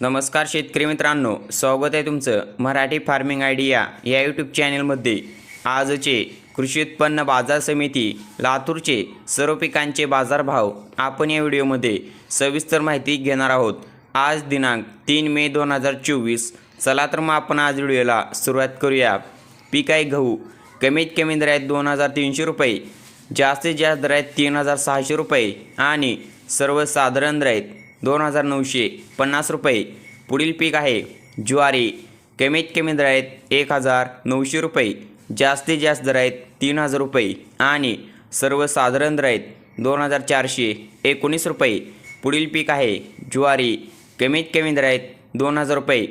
नमस्कार शेतकरी मित्रांनो स्वागत आहे तुमचं मराठी फार्मिंग आयडिया या यूट्यूब चॅनलमध्ये. आजचे कृषी उत्पन्न बाजार समिती लातूरचे सर्व पिकांचे बाजारभाव आपण या व्हिडिओमध्ये सविस्तर माहिती घेणार आहोत. आज दिनांक तीन मे दोन हजार चोवीस. चला तर मग आपण आज व्हिडिओला सुरुवात करूया. पीक आहे गहू कमीत कमी दर आहेत दोन हजार तीनशे रुपये जास्तीत जास्त दर आहेत तीन हजार सहाशे रुपये आणि सर्वसाधारण दर आहेत दोन हजार नऊशे पन्नास रुपये. पुढील पीक आहे ज्वारी. कमीत कमी दर आहेत एक हजार नऊशे रुपये. जास्तीत जास्त दर आहेत तीन हजार रुपये. आणि सर्वसाधारण दर आहेत दोन हजार चारशे एकोणीस रुपये. पुढील पीक आहे ज्वारी. कमीत कमी दर आहेत दोन हजार रुपये.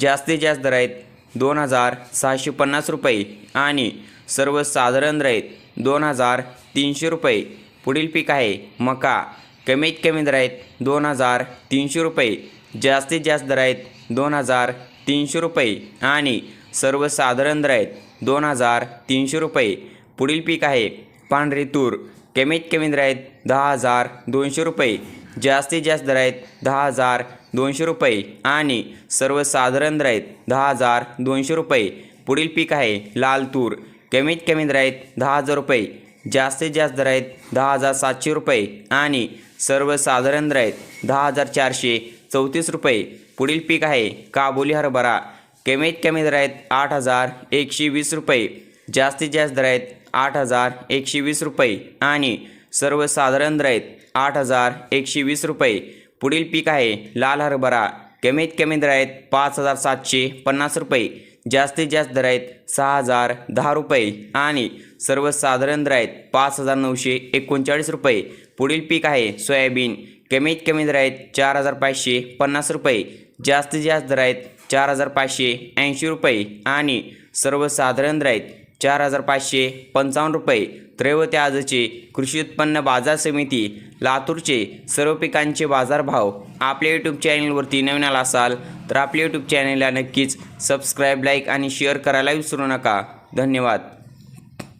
जास्तीत जास्त दर आहेत दोन हजार सहाशे पन्नास रुपये. आणि सर्वसाधारण दर आहेत दोन हजार तीनशे रुपये. पुढील पीक आहे मका. कमीत कमी दर आहेत दोन हजार तीनशे रुपये जास्तीत जास्त दर आहेत दोन हजार तीनशे रुपये आणि सर्वसाधारण दर आहेत दोन हजार तीनशे रुपये. पुढील पीक आहे पांढरी तूर. कमीत कमी दर आहेत दहा हजार दोनशे रुपये जास्तीत जास्त दर आहेत दहा हजार दोनशे रुपये आणि सर्वसाधारण दर आहेत दहा हजार दोनशे रुपये. पुढील पीक आहे लाल तूर. कमीत कमी दर आहेत दहा हजार रुपये जास्तीत जास्त दर आहेत दहा हजार सातशे रुपये आणि सर्वसाधारण दर आहेत दहा हजार चारशे चौतीस रुपये. पुढील पीक आहे काबुली हरभरा. कमीत कमी दर आहेत आठ हजार एकशे वीस रुपये. जास्तीत जास्त दर आहेत आठ हजार एकशे वीस रुपये आणि सर्वसाधारण दर आहेत आठ हजार एकशे वीस रुपये. पुढील पीक आहे लाल हरभरा. कमीत कमी दर आहेत पाच हजार सातशे पन्नास रुपये. जास्तीत जास्त दर आहेत सहा हजार दहा रुपये आणि सर्वसाधारण दर आहेत पाच हजार नऊशे एकोणचाळीस रुपये. पुढील पीक आहे सोयाबीन. कमीत कमी दर आहेत चार हजार पाचशे पन्नास रुपये. जास्तीत जास्त दर आहेत चार हजार पाचशे ऐंशी रुपये आणि सर्वसाधारण दर आहेत चार हजार पाचशे पंचावन्न रुपये. त्रैवते आजचे कृषी उत्पन्न बाजार समिती लातूरचे सर्व पिकांचे बाजारभाव आपल्या यूट्यूब चॅनलवरती नवीन आला असाल तर आपल्या यूट्यूब चॅनलला नक्कीच सबस्क्राईब लाईक आणि शेअर करायला विसरू नका. धन्यवाद.